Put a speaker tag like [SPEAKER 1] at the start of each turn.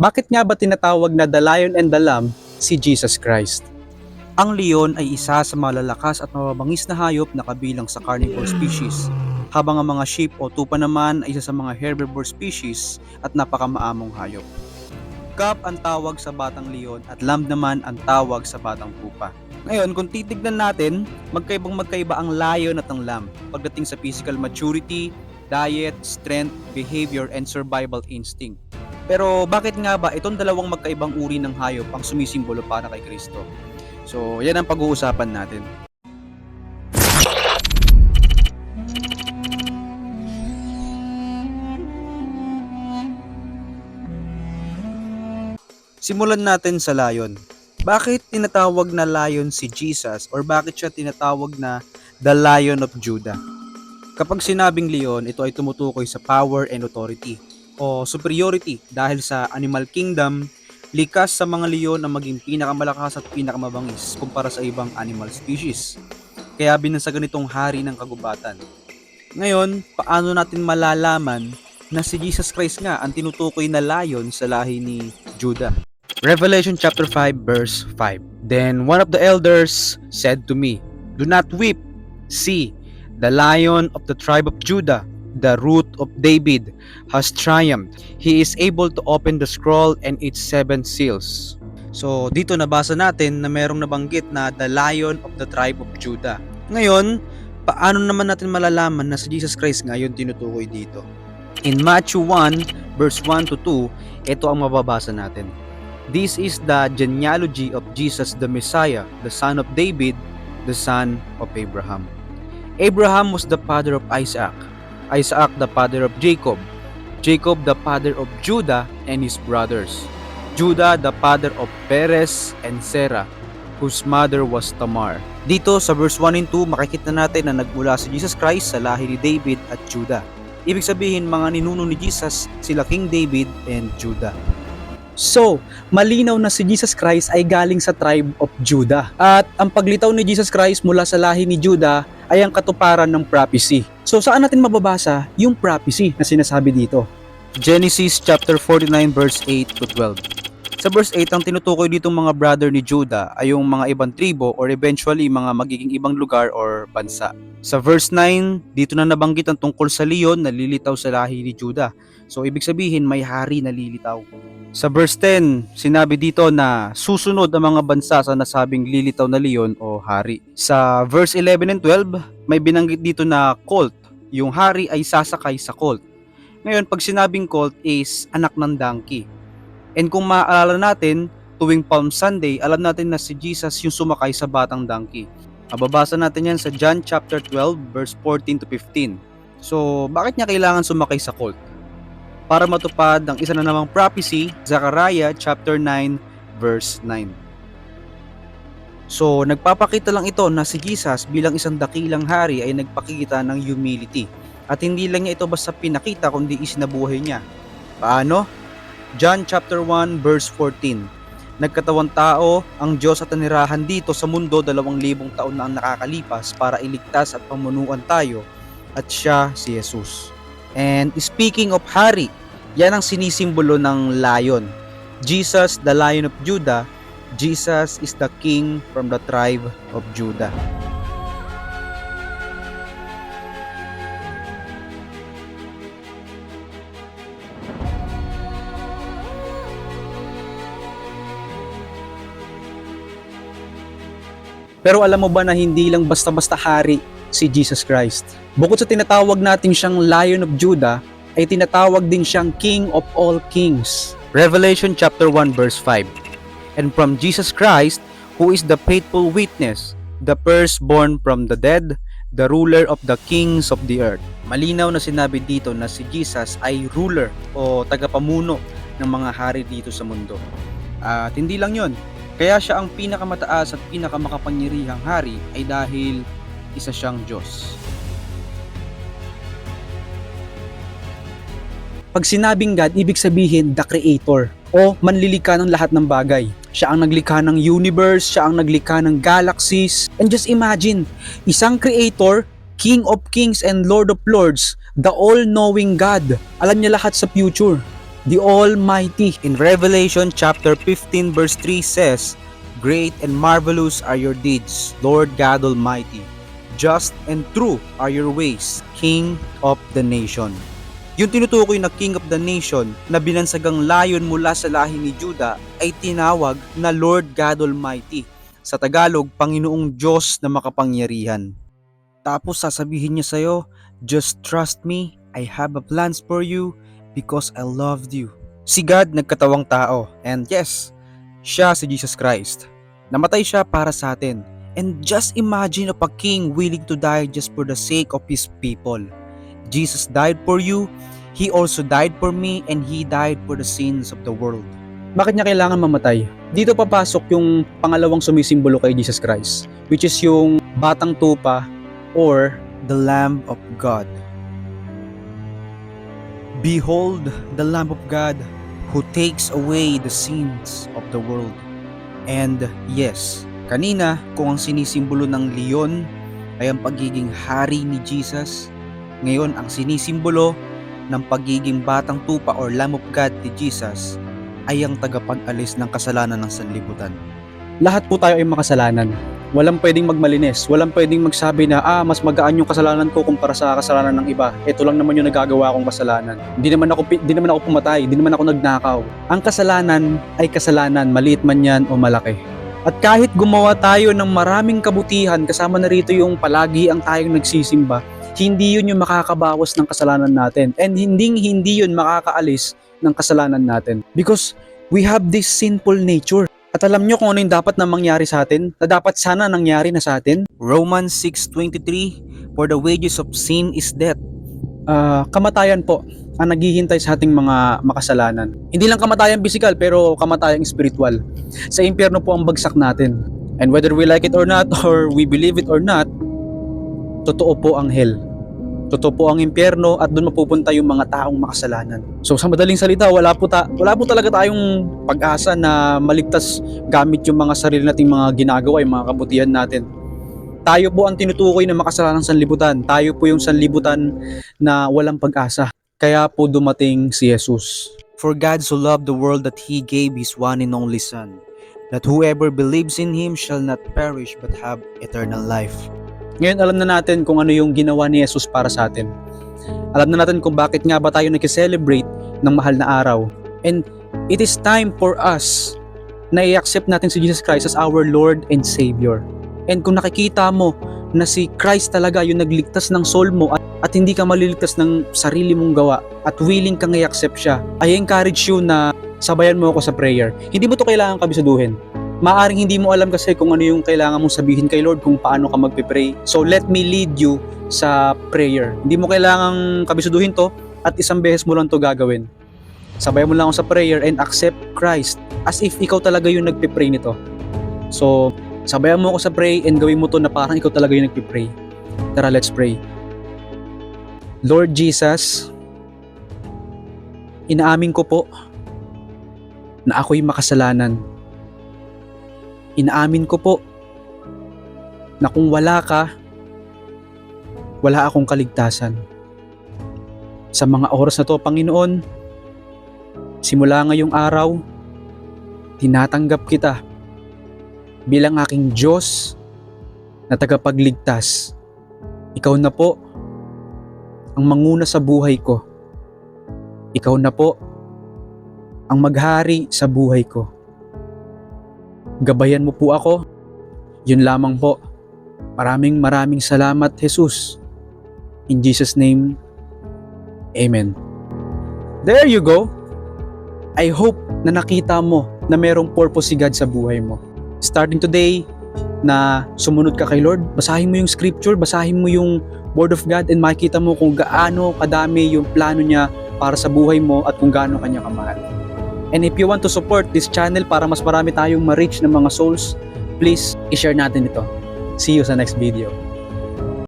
[SPEAKER 1] Bakit nga ba tinatawag na the lion and the lamb si Jesus Christ? Ang leon ay isa sa malalakas at mababangis na hayop na kabilang sa carnivore species, habang ang mga sheep o tupa naman ay isa sa mga herbivore species at napakamaamong hayop. Cub ang tawag sa batang leon at lamb naman ang tawag sa batang pupa. Ngayon, kung titignan natin, magkaibang magkaiba ang lion at ang lamb pagdating sa physical maturity, diet, strength, behavior, and survival instinct. Pero bakit nga ba itong dalawang magkaibang uri ng hayop ang sumisimbolo para kay Kristo? So, yan ang pag-uusapan natin. Simulan natin sa lion. Bakit tinatawag na lion si Jesus or bakit siya tinatawag na the Lion of Judah? Kapag sinabing leon, ito ay tumutukoy sa power and authority o superiority dahil sa animal kingdom, likas sa mga leon ang maging pinakamalakas at pinakamabangis kumpara sa ibang animal species. Kaya binansagan itong hari ng kagubatan. Ngayon, paano natin malalaman na si Jesus Christ nga ang tinutukoy na lion sa lahi ni Judah? Revelation chapter 5 verse 5. Then one of the elders said to me, Do not weep. See, the lion of the tribe of Judah, the root of David, has triumphed. He is able to open the scroll and its seven seals. So dito nabasa natin na merong nabanggit na the lion of the tribe of Judah. Ngayon, paano naman natin malalaman na si Jesus Christ ngayon tinutukoy dito? In Matthew 1 verse 1 to 2, ito ang mababasa natin. This is the genealogy of Jesus the Messiah, the son of David, the son of Abraham. Abraham was the father of Isaac, Isaac the father of Jacob, Jacob the father of Judah and his brothers, Judah the father of Perez and Serah, whose mother was Tamar. Dito sa verse 1 and 2 makikita natin na nagmula si Jesus Christ sa lahi ni David at Judah. Ibig sabihin mga ninuno ni Jesus sila King David and Judah. So, malinaw na si Jesus Christ ay galing sa tribe of Judah. At ang paglitaw ni Jesus Christ mula sa lahi ni Judah ay ang katuparan ng prophecy. So, saan natin mababasa yung prophecy na sinasabi dito? Genesis chapter 49 verse 8 to 12. Sa verse 8, ang tinutukoy ditong mga brother ni Judah ay yung mga ibang tribo or eventually mga magiging ibang lugar or bansa. Sa verse 9, dito na nabanggit ang tungkol sa leon na lilitaw sa lahi ni Judah. So ibig sabihin may hari na lilitaw. Sa verse 10, sinabi dito na susunod ang mga bansa sa nasabing lilitaw na leon o hari. Sa verse 11 and 12, may binanggit dito na colt. Yung hari ay sasakay sa colt. Ngayon, pag sinabing colt is anak ng donkey. And kung maaalala natin, tuwing Palm Sunday, alam natin na si Jesus yung sumakay sa batang donkey. Mababasa natin yan sa John chapter 12 verse 14 to 15. So, bakit niya kailangan sumakay sa colt? Para matupad ang isa na namang prophecy, Zechariah chapter 9 verse 9. So, nagpapakita lang ito na si Jesus bilang isang dakilang hari ay nagpakita ng humility. At hindi lang niya ito basta pinakita kundi isinabuhay niya. Paano? John chapter 1 verse 14. Nagkatawang tao ang Diyos at nanirahan dito sa mundo dalawang libong taon na ang nakakalipas para iligtas at pamunuan tayo at siya si Jesus. And speaking of hari, yan ang sinisimbolo ng lion. Jesus, the lion of Judah, Jesus is the king from the tribe of Judah. Pero alam mo ba na hindi lang basta-basta hari si Jesus Christ? Bukod sa tinatawag natin siyang Lion of Judah, ay tinatawag din siyang King of all kings. Revelation chapter 1 verse 5. And from Jesus Christ, who is the faithful witness, the firstborn from the dead, the ruler of the kings of the earth. Malinaw na sinabi dito na si Jesus ay ruler o tagapamuno ng mga hari dito sa mundo. At hindi lang yon, kaya siya ang pinakamataas at pinakamakapangyarihang hari ay dahil isa siyang Diyos. Pag sinabing God, ibig sabihin the creator o manlilikha ng lahat ng bagay. Siya ang naglikha ng universe, siya ang naglikha ng galaxies. And just imagine, isang creator, King of Kings and Lord of Lords, the all-knowing God. Alam niya lahat sa future. the Almighty. In Revelation chapter 15 verse 3 says, Great and marvelous are your deeds, Lord God Almighty. Just and true are your ways, King of the nation. Yung tinutukoy na King of the Nation na binansagang layon mula sa lahi ni Juda ay tinawag na Lord God Almighty. Sa Tagalog, Panginoong Diyos na makapangyarihan. Tapos sasabihin niya sa'yo, Just trust me, I have a plans for you because I loved you. Si God nagkatawang tao and yes, siya si Jesus Christ. Namatay siya para sa atin. And just imagine of a king willing to die just for the sake of his people. Jesus died for you, He also died for me, and He died for the sins of the world. Bakit niya kailangan mamatay? Dito papasok yung pangalawang sumisimbolo kay Jesus Christ, which is yung batang tupa or the Lamb of God. Behold the Lamb of God who takes away the sins of the world. And yes, kanina kung ang sinisimbolo ng leon ay ang pagiging hari ni Jesus, ngayon ang sinisimbolo ng pagiging batang tupa or Lamb of God ni Jesus ay ang tagapag-alis ng kasalanan ng sanlibutan. Lahat po tayo ay makasalanan. Walang pwedeng magmalinis. Walang pwedeng magsabi na, ah, mas magaan yung kasalanan ko kumpara sa kasalanan ng iba. Ito lang naman yung nagagawa kong kasalanan. Hindi naman ako, pi- di naman ako pumatay. Hindi naman ako nagnakaw. Ang kasalanan ay kasalanan, maliit man yan o malaki. At kahit gumawa tayo ng maraming kabutihan, kasama na rito yung palagi ang tayong nagsisimba, hindi yun yung makakabawas ng kasalanan natin. And hindi hindi yun makakaalis ng kasalanan natin. Because we have this sinful nature. At alam nyo kung ano yung dapat na mangyari sa atin? Na dapat sana nangyari na sa atin? Romans 6.23 For the wages of sin is death. Ah, kamatayan po ang naghihintay sa ating mga makasalanan. Hindi lang kamatayan physical pero kamatayang spiritual. Sa impyerno po ang bagsak natin. And whether we like it or not or we believe it or not, totoo po ang hell. Totoo po ang impyerno at doon mapupunta yung mga taong makasalanan. So sa madaling salita, wala po, ta- wala po talaga tayong pag-asa na maligtas gamit yung mga sarili nating mga ginagawa, yung mga kabutihan natin. Tayo po ang tinutukoy ng makasalanang sanlibutan. Tayo po yung sanlibutan na walang pag-asa. Kaya po dumating si Jesus. For God so loved the world that He gave His one and only Son, that whoever believes in Him shall not perish but have eternal life. Ngayon alam na natin kung ano yung ginawa ni Jesus para sa atin. Alam na natin kung bakit nga ba tayo nag-celebrate ng mahal na araw. And it is time for us na i-accept natin si Jesus Christ as our Lord and Savior. And kung nakikita mo na si Christ talaga yung nagligtas ng soul mo at, at hindi ka maliligtas ng sarili mong gawa at willing kang i-accept siya, I encourage you na sabayan mo ako sa prayer. Hindi mo to kailangan kabisaduhin. Maaring hindi mo alam kasi kung ano yung kailangan mong sabihin kay Lord kung paano ka magpe-pray. So let me lead you sa prayer. Hindi mo kailangang kabisuduhin to at isang beses mo lang to gagawin. Sabay mo lang ako sa prayer and accept Christ as if ikaw talaga yung nagpe-pray nito. So, sabayan mo ako sa pray and gawin mo to na parang ikaw talaga yung nagpe-pray. Tara, let's pray. Lord Jesus, inaamin ko po na ako'y makasalanan inaamin ko po na kung wala ka, wala akong kaligtasan. Sa mga oras na to, Panginoon, simula ngayong araw, tinatanggap kita bilang aking Diyos na tagapagligtas. Ikaw na po ang manguna sa buhay ko. Ikaw na po ang maghari sa buhay ko. Gabayan mo po ako. Yun lamang po. Maraming maraming salamat, Jesus. In Jesus' name, Amen. There you go. I hope na nakita mo na merong purpose si God sa buhay mo. Starting today, na sumunod ka kay Lord, basahin mo yung scripture, basahin mo yung Word of God and makikita mo kung gaano kadami yung plano niya para sa buhay mo at kung gaano kanya kamahal. And if you want to support this channel para mas marami tayong ma-reach ng mga souls, please i-share natin ito. See you sa next video.